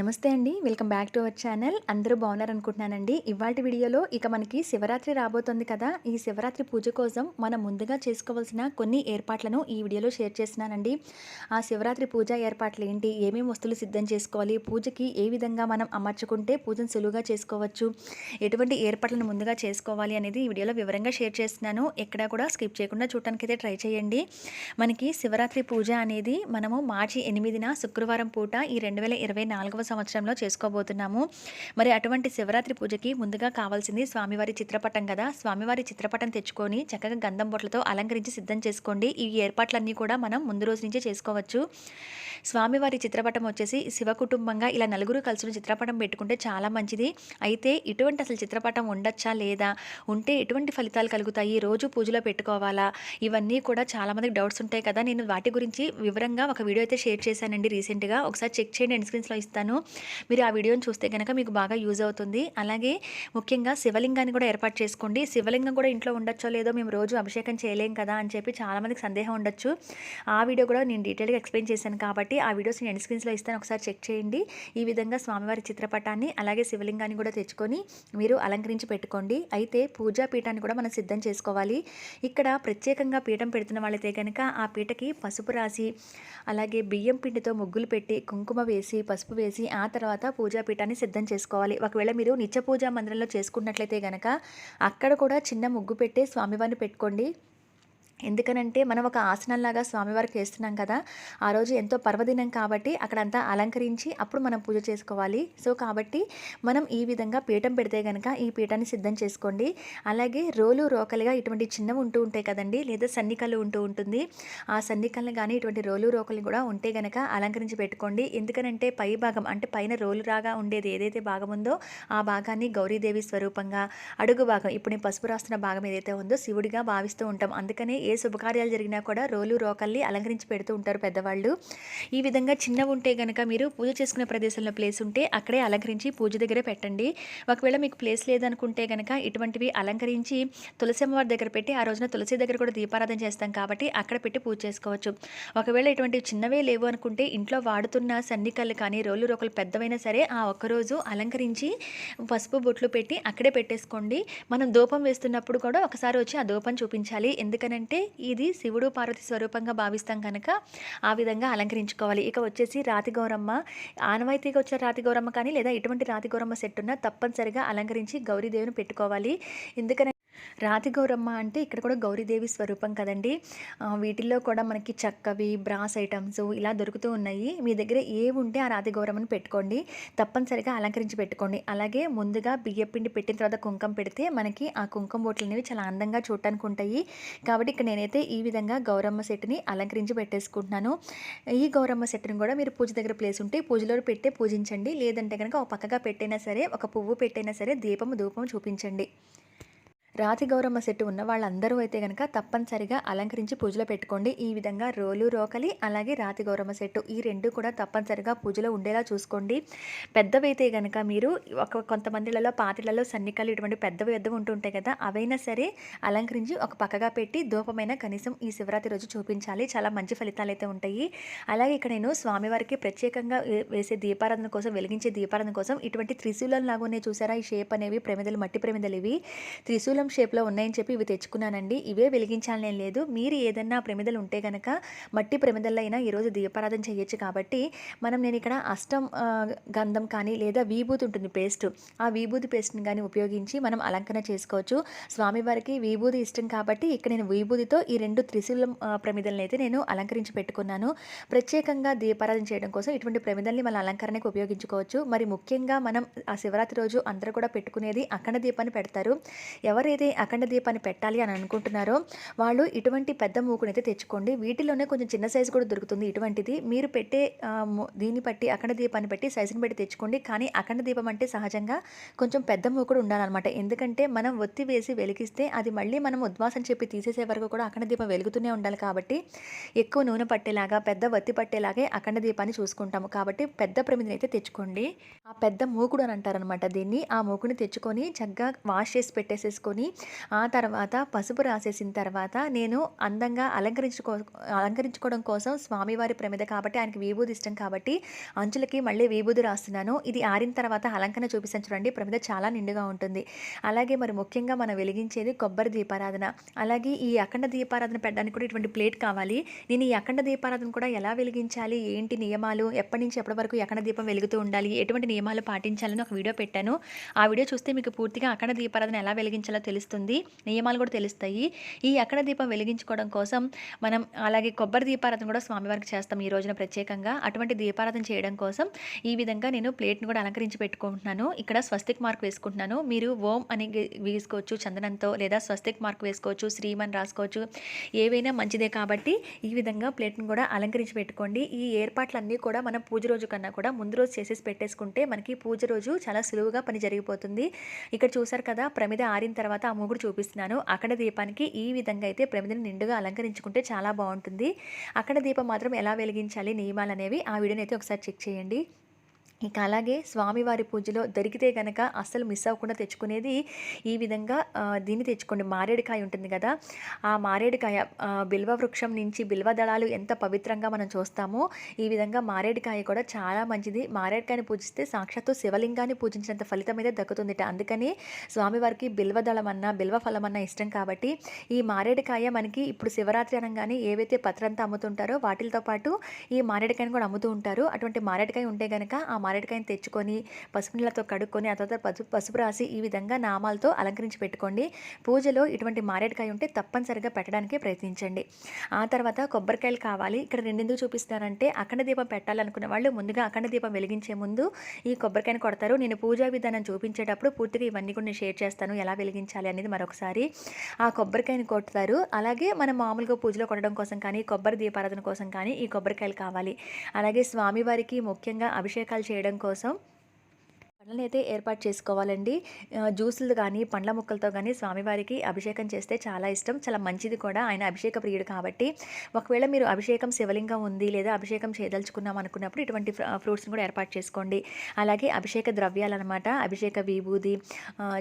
నమస్తే అండి. Welcome back to our channel. అందరూ బాగున్నారనుకుంటున్నానండి. ఇవాటి వీడియోలో ఇక మనకి శివరాత్రి రాబోతోంది కదా. ఈ శివరాత్రి పూజ కోసం మనం ముందుగా చేసుకోవాల్సిన కొన్ని ఏర్పాట్లను ఈ వీడియోలో షేర్ చేస్తున్నానండి. ఆ శివరాత్రి పూజ ఏర్పాట్లు ఏంటి? ఏమేమి వస్తువులు సిద్ధం చేసుకోవాలి? పూజకి ఏ విధంగా మనం అమర్చుకుంటే పూజను సులువుగా చేసుకోవచ్చు? ఎటువంటి ఏర్పాట్లను ముందుగా చేసుకోవాలి అనేది ఈ వీడియోలో వివరంగా షేర్ చేస్తున్నాను. ఎక్కడా కూడా స్కిప్ చేయకుండా చూడటానికి అయితే ట్రై చేయండి. మనకి శివరాత్రి పూజ అనేది మనము మార్చి ఎనిమిదిన శుక్రవారం పూట ఈ రెండు వేల ఇరవై నాలుగవ సంవత్సరంలో చేసుకోబోతున్నాము. మరి అటువంటి శివరాత్రి పూజకి ముందుగా కావాల్సింది స్వామివారి చిత్రపటం కదా. స్వామివారి చిత్రపటం తెచ్చుకొని చక్కగా గంధం బొట్లతో అలంకరించి సిద్ధం చేసుకోండి. ఈ ఏర్పాట్లన్నీ కూడా మనం ముందు రోజు నుంచే చేసుకోవచ్చు. స్వామివారి చిత్రపటం వచ్చేసి శివ కుటుంబంగా ఇలా నలుగురు కలిసిన చిత్రపటం పెట్టుకుంటే చాలా మంచిది. అయితే ఇటువంటి అసలు చిత్రపటం ఉండొచ్చా లేదా? ఉంటే ఎటువంటి ఫలితాలు కలుగుతాయి? రోజు పూజలో పెట్టుకోవాలా? ఇవన్నీ కూడా చాలామందికి డౌట్స్ ఉంటాయి కదా. నేను వాటి గురించి వివరంగా ఒక వీడియో అయితే షేర్ చేశానండి రీసెంట్గా. ఒకసారి చెక్ చేయండి ఎండ్ స్క్రీన్స్లో ఇస్తాను. మీరు ఆ వీడియోని చూస్తే కనుక మీకు బాగా యూజ్ అవుతుంది. అలాగే ముఖ్యంగా శివలింగాన్ని కూడా ఏర్పాటు చేసుకోండి. శివలింగం కూడా ఇంట్లో ఉండొచ్చో లేదో మేము రోజు అభిషేకం చేయలేం కదా అని చెప్పి చాలామందికి సందేహం ఉండొచ్చు. ఆ వీడియో కూడా నేను డీటెయిల్గా ఎక్స్ప్లెయిన్ చేశాను కాబట్టి ఆ వీడియోస్ నేను ఎండ్ స్క్రీన్స్లో ఇస్తాను ఒకసారి చెక్ చేయండి. ఈ విధంగా స్వామివారి చిత్రపటాన్ని అలాగే శివలింగాన్ని కూడా తెచ్చుకొని మీరు అలంకరించి పెట్టుకోండి. అయితే పూజా పీఠాన్ని కూడా మనం సిద్ధం చేసుకోవాలి. ఇక్కడ ప్రత్యేకంగా పీఠం పెడుతున్న వాళ్ళైతే కనుక ఆ పీటకి పసుపు రాసి అలాగే బియ్యం పిండితో ముగ్గులు పెట్టి కుంకుమ వేసి పసుపు వేసి ఆ తర్వాత పూజా పీఠాన్ని సిద్ధం చేసుకోవాలి. ఒకవేళ మీరు నిత్య పూజా మందిరంలో చేసుకున్నట్లయితే కనుక అక్కడ కూడా చిన్న ముగ్గు పెట్టి స్వామివారిని పెట్టుకోండి. ఎందుకనంటే మనం ఒక ఆసనంలాగా స్వామివారికి వేస్తున్నాం కదా ఆ రోజు ఎంతో పర్వదినం కాబట్టి అక్కడంతా అలంకరించి అప్పుడు మనం పూజ చేసుకోవాలి. సో కాబట్టి మనం ఈ విధంగా పీఠం పెడితే కనుక ఈ పీఠాన్ని సిద్ధం చేసుకోండి. అలాగే రోలు రోకలుగా ఇటువంటి చిన్నవి ఉంటూ ఉంటాయి కదండి లేదా సన్నికలు ఉంటూ ఉంటుంది. ఆ సన్నికల్ని కానీ ఇటువంటి రోలు రోకలు కూడా ఉంటే కనుక అలంకరించి పెట్టుకోండి. ఎందుకనంటే పై భాగం అంటే పైన రోలు రాగా ఉండేది ఏదైతే భాగం ఉందో ఆ భాగాన్ని గౌరీదేవి స్వరూపంగా అడుగు భాగం ఇప్పుడు నేను పసుపు రాస్తున్న భాగం ఏదైతే ఉందో శివుడిగా భావిస్తూ ఉంటాం. అందుకనే ఏ శుభకార్యాలు జరిగినా కూడా రోలు రోకల్ని అలంకరించి పెడుతూ ఉంటారు పెద్దవాళ్ళు. ఈ విధంగా చిన్నవి ఉంటే కనుక మీరు పూజ చేసుకునే ప్రదేశంలో ప్లేస్ ఉంటే అక్కడే అలంకరించి పూజ దగ్గరే పెట్టండి. ఒకవేళ మీకు ప్లేస్ లేదనుకుంటే కనుక ఇటువంటివి అలంకరించి తులసి అమ్మవారి దగ్గర పెట్టి ఆ రోజున తులసి దగ్గర కూడా దీపారాధన చేస్తాం కాబట్టి అక్కడ పెట్టి పూజ చేసుకోవచ్చు. ఒకవేళ ఇటువంటివి చిన్నవే లేవు అనుకుంటే ఇంట్లో వాడుతున్న సన్నికల్లు కానీ రోలు రోకలు పెద్దవైనా సరే ఆ ఒక్కరోజు అలంకరించి పసుపు బొట్లు పెట్టి అక్కడే పెట్టేసుకోండి. మనం దూపం వేస్తున్నప్పుడు కూడా ఒకసారి వచ్చి ఆ దూపం చూపించాలి. ఎందుకనంటే ఇది శివుడు పార్వతి స్వరూపంగా భావిస్తాం కనుక ఆ విధంగా అలంకరించుకోవాలి. ఇక వచ్చేసి రాతి గౌరమ్మ. ఆనవాయితీగా వచ్చే రాతి గౌరమ్మ కానీ లేదా ఎటువంటి రాతి గౌరమ్మ సెట్ ఉన్నా తప్పనిసరిగా అలంకరించి గౌరీదేవిని పెట్టుకోవాలి. ఎందుకని రాతి గౌరమ్మ అంటే ఇక్కడ కూడా గౌరీదేవి స్వరూపం కదండి. వీటిల్లో కూడా మనకి చక్కవి బ్రాస్ ఐటమ్స్ ఇలా దొరుకుతూ ఉన్నాయి. మీ దగ్గర ఏ ఉంటే ఆ రాతి గౌరమ్మని పెట్టుకోండి. తప్పనిసరిగా అలంకరించి పెట్టుకోండి. అలాగే ముందుగా బియ్యపిండి పెట్టిన తర్వాత కుంకం పెడితే మనకి ఆ కుంకుమ బొట్లు అనేవి చాలా అందంగా చూడటానికి ఉంటాయి. కాబట్టి ఇక్కడ నేనైతే ఈ విధంగా గౌరమ్మ సెట్ని అలంకరించి పెట్టేసుకుంటున్నాను. ఈ గౌరమ్మ సెట్ని కూడా మీరు పూజ దగ్గర ప్లేస్ ఉంటే పూజలో పెట్టే పూజించండి. లేదంటే కనుక ఒక పక్కగా పెట్టైనా సరే ఒక పువ్వు పెట్టైనా సరే దీపము ధూపం చూపించండి. రాతి గౌరమ్మ సెట్టు ఉన్న వాళ్ళందరూ అయితే కనుక తప్పనిసరిగా అలంకరించి పూజలో పెట్టుకోండి. ఈ విధంగా రోలు రోకలి అలాగే రాతి గౌరమ్మ సెట్టు ఈ రెండు కూడా తప్పనిసరిగా పూజలో ఉండేలా చూసుకోండి. పెద్దవైతే కనుక మీరు ఒక కొంతమందిలలో పాతిలలో సన్నికాలు ఇటువంటి పెద్దవి పెద్దవి ఉంటుంటాయి కదా అవైనా సరే అలంకరించి ఒక పక్కగా పెట్టి ధూపమైన కనీసం ఈ శివరాత్రి రోజు చూపించాలి. చాలా మంచి ఫలితాలు అయితే ఉంటాయి. అలాగే ఇక్కడ నేను స్వామివారికి ప్రత్యేకంగా వేసే దీపారాధన కోసం వెలిగించే దీపారాధన కోసం ఇటువంటి త్రిశూలం లాగానే చూసారా? ఈ షేప్ అనేవి ప్రమిదలు మట్టి ప్రమిదలు ఇవి. త్రిశూలం షేప్లో ఉన్నాయని చెప్పి ఇవి తెచ్చుకున్నానండి. ఇవే వెలిగించాలనే లేదు. మీరు ఏదన్నా ప్రమిదలు ఉంటే కనుక మట్టి ప్రమిదల్లో అయినా ఈరోజు దీపారాధన చేయొచ్చు కాబట్టి మనం నేను ఇక్కడ అష్టం గంధం కానీ లేదా విభూతి ఉంటుంది పేస్ట్. ఆ విభూతి పేస్ట్ని కానీ ఉపయోగించి మనం అలంకరణ చేసుకోవచ్చు. స్వామివారికి విభూతి ఇష్టం కాబట్టి ఇక్కడ నేను విభూతితో ఈ రెండు త్రిశూలం ప్రమిదలను ప్రమిదల్ని అయితే నేను అలంకరించి పెట్టుకున్నాను. ప్రత్యేకంగా దీపారాధన చేయడం కోసం ఇటువంటి ప్రమిదల్ని మన అలంకరణకు ఉపయోగించుకోవచ్చు. మరి ముఖ్యంగా మనం ఆ శివరాత్రి రోజు అందరూ కూడా పెట్టుకునేది అఖండ దీపాన్ని పెడతారు. ఎవరు ఎవరైతే అఖండ దీపాన్ని పెట్టాలి అని అనుకుంటున్నారో వాళ్ళు ఇటువంటి పెద్ద మూకుని అయితే తెచ్చుకోండి. వీటిలోనే కొంచెం చిన్న సైజు కూడా దొరుకుతుంది ఇటువంటిది. మీరు పెట్టే దీన్ని బట్టి అఖండ దీపాన్ని పెట్టి సైజుని బట్టి తెచ్చుకోండి. కానీ అఖండ దీపం అంటే సహజంగా కొంచెం పెద్ద మూకుడు ఉండాలన్నమాట. ఎందుకంటే మనం ఒత్తి వేసి వెలిగిస్తే అది మళ్ళీ మనం ఉద్వాసం చెప్పి తీసేసే వరకు కూడా అఖండ దీపం వెలుగుతూనే ఉండాలి కాబట్టి ఎక్కువ నూనె పట్టేలాగా పెద్ద వత్తి పట్టేలాగే అఖండ దీపాన్ని చూసుకుంటాము. కాబట్టి పెద్ద ప్రమిదిని అయితే తెచ్చుకోండి. ఆ పెద్ద మూకుడు అని అంటారనమాట దీన్ని. ఆ మూకుని తెచ్చుకొని చక్కగా వాష్ చేసి పెట్టేసేసుకొని పెట్టేసుకొని ఆ తర్వాత పసుపు రాసేసిన తర్వాత నేను అందంగా అలంకరించుకో అలంకరించుకోవడం కోసం స్వామివారి ప్రమిద కాబట్టి ఆయనకి విభూది ఇష్టం కాబట్టి అంచులకి మళ్ళీ విభూది రాస్తున్నాను. ఇది ఆరిన తర్వాత అలంకరణ చూపిస్తాను చూడండి. ప్రమిద చాలా నిండుగా ఉంటుంది. అలాగే మరి ముఖ్యంగా మనం వెలిగించేది కొబ్బరి దీపారాధన. అలాగే ఈ అఖండ దీపారాధన పెట్టడానికి కూడా ఇటువంటి ప్లేట్ కావాలి. నేను ఈ అఖండ దీపారాధన కూడా ఎలా వెలిగించాలి? ఏంటి నియమాలు? ఎప్పటి నుంచి ఎప్పటి వరకు అఖండ దీపం వెలుగుతూ ఉండాలి? ఎటువంటి నియమాలు పాటించాలని ఒక వీడియో పెట్టాను. ఆ వీడియో చూస్తే మీకు పూర్తిగా అఖండ దీపారాధన ఎలా వెలిగించాలో తెలుస్తుంది. నియమాలు కూడా తెలుస్తాయి. ఈ అక్కడ దీపం వెలిగించుకోవడం కోసం మనం అలాగే కొబ్బరి దీపారాధన కూడా స్వామివారికి చేస్తాం ఈ రోజున ప్రత్యేకంగా. అటువంటి దీపారాధన చేయడం కోసం ఈ విధంగా నేను ప్లేట్ని కూడా అలంకరించి పెట్టుకుంటున్నాను. ఇక్కడ స్వస్తిక్ మార్క్ వేసుకుంటున్నాను. మీరు ఓం అని వేసుకోవచ్చు చందనంతో లేదా స్వస్తిక్ మార్క్ వేసుకోవచ్చు శ్రీమన్ రాసుకోవచ్చు ఏవైనా మంచిదే కాబట్టి ఈ విధంగా ప్లేట్ని కూడా అలంకరించి పెట్టుకోండి. ఈ ఏర్పాట్లన్నీ కూడా మనం పూజ రోజు కన్నా కూడా ముందు రోజు చేసేసి పెట్టేసుకుంటే మనకి పూజ రోజు చాలా సులువుగా పని జరిగిపోతుంది. ఇక్కడ చూసారు కదా ప్రమిద ఆరిన తర్వాత ఆ మూగుడు చూపిస్తున్నాను. అక్కడ దీపానికి ఈ విధంగా అయితే ప్రమిదని నిండుగా అలంకరించుకుంటే చాలా బాగుంటుంది. అక్కడ దీపం మాత్రం ఎలా వెలిగించాలి నియమాలు అనేవి ఆ వీడియోని అయితే ఒకసారి చెక్ చేయండి. ఇక అలాగే స్వామివారి పూజలో దొరికితే గనక అస్సలు మిస్ అవ్వకుండా తెచ్చుకునేది ఈ విధంగా దీన్ని తెచ్చుకోండి. మారేడుకాయ ఉంటుంది కదా ఆ మారేడుకాయ బిల్వ వృక్షం నుంచి బిల్వ దళాలు ఎంత పవిత్రంగా మనం చూస్తామో ఈ విధంగా మారేడుకాయ కూడా చాలా మంచిది. మారేడుకాయని పూజిస్తే సాక్షాత్తు శివలింగాన్ని పూజించినంత ఫలితం అయితే దక్కుతుంది అందుకని స్వామివారికి బిల్వ దళం అన్నా బిల్వ ఫలం అన్నా ఇష్టం కాబట్టి ఈ మారేడుకాయ మనకి ఇప్పుడు శివరాత్రి అనగానే ఏవైతే పత్రంతా అమ్ముతుంటారో వాటితో పాటు ఈ మారేడుకాయని కూడా అమ్ముతూ ఉంటారు. అటువంటి మారేడుకాయ ఉంటే గనక ఆ మారేడుకాయని తెచ్చుకొని పసుపు నీళ్ళతో కడుక్కొని ఆ తర్వాత పసుపు పసుపు రాసి ఈ విధంగా నామాలతో అలంకరించి పెట్టుకోండి. పూజలో ఇటువంటి మారేడుకాయ ఉంటే తప్పనిసరిగా పెట్టడానికి ప్రయత్నించండి. ఆ తర్వాత కొబ్బరికాయలు కావాలి. ఇక్కడ రెండెందుకు చూపిస్తారంటే అఖండ దీపం పెట్టాలనుకున్న వాళ్ళు ముందుగా అఖండ దీపం వెలిగించే ముందు ఈ కొబ్బరికాయని కొడతారు. నేను పూజా విధానం చూపించేటప్పుడు పూర్తిగా ఇవన్నీ కూడా నేను షేర్ చేస్తాను. ఎలా వెలిగించాలి అనేది మరొకసారి. ఆ కొబ్బరికాయని కొడతారు. అలాగే మనం మామూలుగా పూజలో కొట్టడం కోసం కానీ కొబ్బరి దీపారాధన కోసం కానీ ఈ కొబ్బరికాయలు కావాలి. అలాగే స్వామివారికి ముఖ్యంగా అభిషేకాలు చేయడం చేయడం కోసం పండ్లను అయితే ఏర్పాటు చేసుకోవాలండి. జ్యూసులు కానీ పండ్ల ముక్కలతో కానీ స్వామివారికి అభిషేకం చేస్తే చాలా ఇష్టం. చాలా మంచిది కూడా. ఆయన అభిషేక ప్రియుడు కాబట్టి. ఒకవేళ మీరు అభిషేకం శివలింగం ఉంది లేదా అభిషేకం చేయదలుచుకున్నాం అనుకున్నప్పుడు ఇటువంటి ఫ్ర- ఫ్రూట్స్ని కూడా ఏర్పాటు చేసుకోండి. అలాగే అభిషేక ద్రవ్యాలు అనమాట అభిషేక విభూది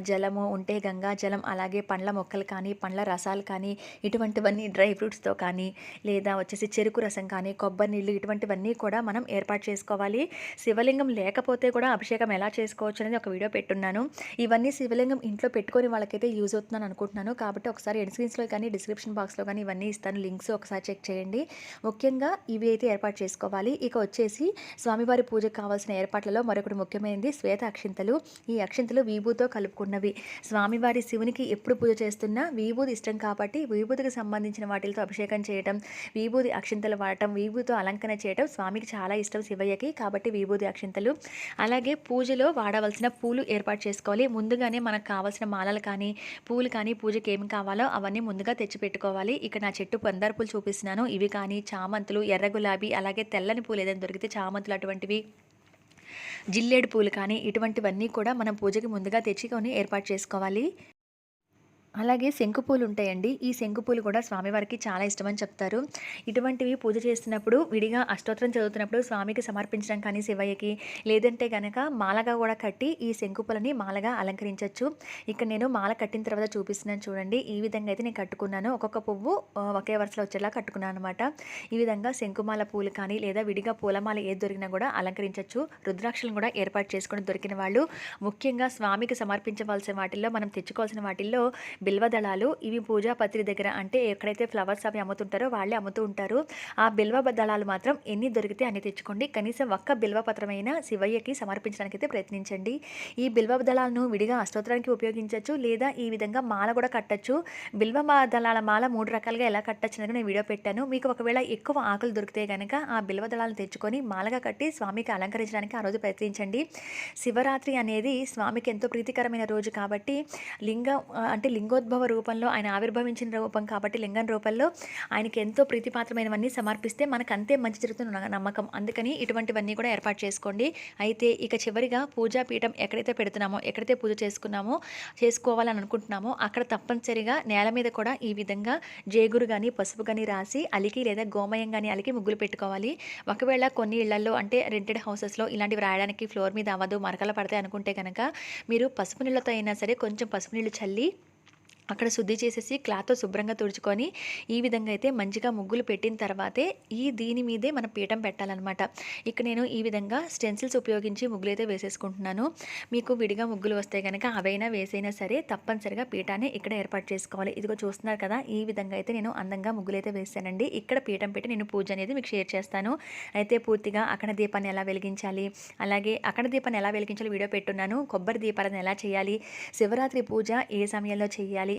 జలము ఉంటే గంగా జలం అలాగే పండ్ల మొక్కలు కానీ పండ్ల రసాలు కానీ ఇటువంటివన్నీ డ్రై ఫ్రూట్స్తో కానీ లేదా వచ్చేసి చెరుకు రసం కానీ కొబ్బరి నీళ్ళు ఇటువంటివన్నీ కూడా మనం ఏర్పాటు చేసుకోవాలి. శివలింగం లేకపోతే కూడా అభిషేకం ఎలా చేసుకోవచ్చు అనేది ఒక వీడియో పెట్టున్నాను. ఇవన్నీ శివలింగం ఇంట్లో పెట్టుకొని వాళ్ళకైతే యూజ్ అవుతుందని అనుకుంటున్నాను. కాబట్టి ఒకసారి ఎండ్ స్క్రీన్స్లో కానీ డిస్క్రిప్షన్ బాక్స్లో కానీ ఇవన్నీ ఇస్తాను. లింక్స్ ఒకసారి చెక్ చేయండి. ముఖ్యంగా ఇవి అయితే ఏర్పాటు చేసుకోవాలి. ఇక వచ్చేసి స్వామివారి పూజకు కావాల్సిన ఏర్పాట్లలో మరొకటి ముఖ్యమైనది శ్వేత అక్షింతలు. ఈ అక్షింతలు విభూతో కలుపుకున్నవి. స్వామివారి శివునికి ఎప్పుడు పూజ చేస్తున్నా విభూది ఇష్టం కాబట్టి విభూతికి సంబంధించిన వాటితో అభిషేకం చేయటం విభూది అక్షింతలు వాడటం విభూతితో అలంకరణ చేయటం స్వామికి చాలా ఇష్టం శివయ్యకి. కాబట్టి విభూతి అక్షింతలు. అలాగే పూజలో వాడవలసిన పూలు ఏర్పాటు చేసుకోవాలి. ముందుగానే మనకు కావాల్సిన మాలలు కానీ పూలు కానీ పూజకి ఏమి కావాలో అవన్నీ ముందుగా తెచ్చి పెట్టుకోవాలి ఇక్కడ నా చెట్టు పందారు పూలు చూపిస్తున్నాను. ఇవి కానీ చామంతులు ఎర్ర గులాబీ అలాగే తెల్లని పూలు ఏదైనా దొరికితే చామంతులు అటువంటివి జిల్లేడు పూలు కానీ ఇటువంటివన్నీ కూడా మనం పూజకి ముందుగా తెచ్చుకొని ఏర్పాటు చేసుకోవాలి. అలాగే శంకుపూలు ఉంటాయండి. ఈ శంకుపూలు కూడా స్వామివారికి చాలా ఇష్టమని చెప్తారు. ఇటువంటివి పూజ చేస్తున్నప్పుడు విడిగా అష్టోత్తరం చదువుతున్నప్పుడు స్వామికి సమర్పించడం కానీ శివయ్యకి లేదంటే కనుక మాలగా కూడా కట్టి ఈ శంకుపూలని మాలగా అలంకరించవచ్చు ఇక్కడ నేను మాల కట్టిన తర్వాత చూపిస్తున్నాను చూడండి. ఈ విధంగా అయితే నేను కట్టుకున్నాను. ఒక్కొక్క పువ్వు ఒకే వరుసలో వచ్చేలా కట్టుకున్నాను అనమాట ఈ విధంగా శంకుమాల పూలు కానీ లేదా విడిగా పూలమాల ఏది దొరికినా కూడా అలంకరించవచ్చు రుద్రాక్షలను కూడా ఏర్పాటు చేసుకొని దొరికిన వాళ్ళు. ముఖ్యంగా స్వామికి సమర్పించవలసిన వాటిల్లో మనం తెచ్చుకోవాల్సిన వాటిల్లో బిల్వదళాలు ఇవి పూజా పత్రి దగ్గర అంటే ఎక్కడైతే ఫ్లవర్స్ అవి అమ్ముతుంటారో వాళ్ళే అమ్ముతూ ఉంటారు. ఆ బిల్వ దళాలు మాత్రం ఎన్ని దొరికితే అన్ని తెచ్చుకోండి. కనీసం ఒక్క బిల్వ పత్రమైన శివయ్యకి సమర్పించడానికి అయితే ప్రయత్నించండి. ఈ బిల్వ దళాలను విడిగా అష్టోత్తరానికి ఉపయోగించవచ్చు లేదా ఈ విధంగా మాల కూడా కట్టచ్చు. బిల్వ దళాల మాల మూడు రకాలుగా ఎలా కట్టచ్చు అనేది నేను వీడియో పెట్టాను. మీకు ఒకవేళ ఎక్కువ ఆకులు దొరికితే కనుక ఆ బిల్వ దళాలను తెచ్చుకొని మాలగా కట్టి స్వామికి అలంకరించడానికి ఆ రోజు ప్రయత్నించండి. శివరాత్రి అనేది స్వామికి ఎంతో ప్రీతికరమైన రోజు కాబట్టి లింగం అంటే లింగ లింగోద్భవ రూపంలో ఆయన ఆవిర్భవించిన రూపం కాబట్టి లింగం రూపంలో ఆయనకి ఎంతో ప్రీతిపాత్రమైనవన్నీ సమర్పిస్తే మనకు అంతే మంచి జరుగుతున్న నమ్మకం. అందుకని ఇటువంటివన్నీ కూడా ఏర్పాటు చేసుకోండి. అయితే ఇక చివరిగా పూజా పీఠం ఎక్కడైతే పెడుతున్నామో ఎక్కడైతే పూజ చేసుకున్నామో చేసుకోవాలని అనుకుంటున్నామో అక్కడ తప్పనిసరిగా నేల మీద కూడా ఈ విధంగా జేగురు కానీ పసుపు కానీ రాసి అలికి లేదా గోమయం కానీ అలికి ముగ్గులు పెట్టుకోవాలి. ఒకవేళ కొన్ని ఇళ్ళలో అంటే రెంటెడ్ హౌసెస్లో ఇలాంటివి రాయడానికి ఫ్లోర్ మీద అవ్వదు మరకలు పడతాయి అనుకుంటే కనుక మీరు పసుపు నీళ్ళతో అయినా సరే కొంచెం పసుపు నీళ్ళు చల్లి అక్కడ శుద్ధి చేసేసి క్లాత్తో శుభ్రంగా తుడుచుకొని ఈ విధంగా అయితే మంచిగా ముగ్గులు పెట్టిన తర్వాతే ఈ దీని మీదే మనం పీఠం పెట్టాలన్నమాట. ఇక్కడ నేను ఈ విధంగా స్టెన్సిల్స్ ఉపయోగించి ముగ్గులు అయితే వేసేసుకుంటున్నాను. మీకు విడిగా ముగ్గులు వస్తే కనుక అవైనా వేసైనా సరే తప్పనిసరిగా పీఠాన్ని ఇక్కడ ఏర్పాటు చేసుకోవాలి. ఇదిగో చూస్తున్నారు కదా ఈ విధంగా అయితే నేను అందంగా ముగ్గులు అయితే వేసానండి. ఇక్కడ పీఠం పెట్టి నేను పూజ అనేది మీకు షేర్ చేస్తాను. అయితే పూర్తిగా అక్కడ దీపాన్ని ఎలా వెలిగించాలి అలాగే అక్కడ దీపాన్ని ఎలా వెలిగించాలి వీడియో పెట్టున్నాను. కొబ్బరి దీపాలను ఎలా చేయాలి శివరాత్రి పూజ ఏ సమయంలో చేయాలి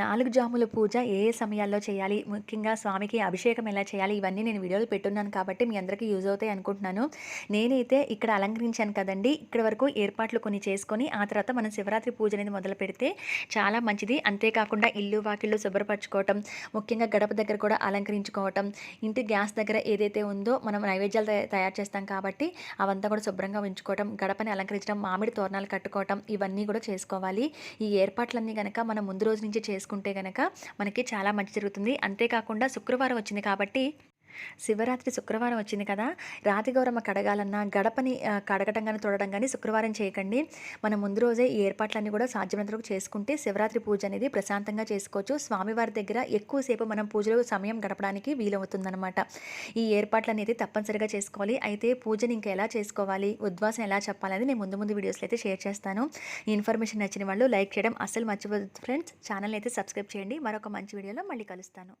నాలుగు జాముల పూజ ఏ ఏ సమయాల్లో చేయాలి? ముఖ్యంగా స్వామికి అభిషేకం ఎలా చేయాలి? ఇవన్నీ నేను వీడియోలు పెట్టున్నాను కాబట్టి మీ అందరికీ యూజ్ అవుతాయి అనుకుంటున్నాను. నేనైతే ఇక్కడ అలంకరించాను కదండి. ఇక్కడ వరకు ఏర్పాట్లు కొన్ని చేసుకొని ఆ తర్వాత మనం శివరాత్రి పూజ అనేది మొదలు పెడితే చాలా మంచిది. అంతేకాకుండా ఇల్లు వాకిళ్ళు శుభ్రపరచుకోవటం ముఖ్యంగా గడప దగ్గర కూడా అలంకరించుకోవటం ఇంటి గ్యాస్ దగ్గర ఏదైతే ఉందో మనం నైవేద్యాలు తయారు చేస్తాం కాబట్టి అవంతా కూడా శుభ్రంగా ఉంచుకోవటం గడపని అలంకరించడం మామిడి తోరణాలు కట్టుకోవటం ఇవన్నీ కూడా చేసుకోవాలి. ఈ ఏర్పాట్లన్నీ కనుక మనం ముందు రోజు నుంచి చేసుకుంటే కనుక మనకి చాలా మంచి జరుగుతుంది. అంతేకాకుండా శుక్రవారం వచ్చింది కాబట్టి శివరాత్రి శుక్రవారం వచ్చింది కదా. రాతి గౌరమ్మ కడగాలన్నా గడపని కడగటం కానీ తొడడం కానీ శుక్రవారం చేయకండి. మనం ముందు రోజే ఈ ఏర్పాట్లన్నీ కూడా సాధ్యమైనంత వరకు చేసుకుంటే శివరాత్రి పూజ అనేది ప్రశాంతంగా చేసుకోవచ్చు. స్వామివారి దగ్గర ఎక్కువసేపు మనం పూజలో సమయం గడపడానికి వీలవుతుందన్నమాట. ఈ ఏర్పాట్లు అనేది తప్పనిసరిగా చేసుకోవాలి. అయితే పూజని ఇంకా ఎలా చేసుకోవాలి ఉద్వాసం ఎలా చెప్పాలనేది నేను ముందు ముందు వీడియోస్లో అయితే షేర్ చేస్తాను. ఈ ఇన్ఫర్మేషన్ నచ్చిన వాళ్ళు లైక్ చేయడం అస్సలు మర్చిపోదు ఫ్రెండ్స్. ఛానల్ అయితే సబ్స్క్రైబ్ చేయండి. మరొక మంచి వీడియోలో మళ్ళీ కలుస్తాను.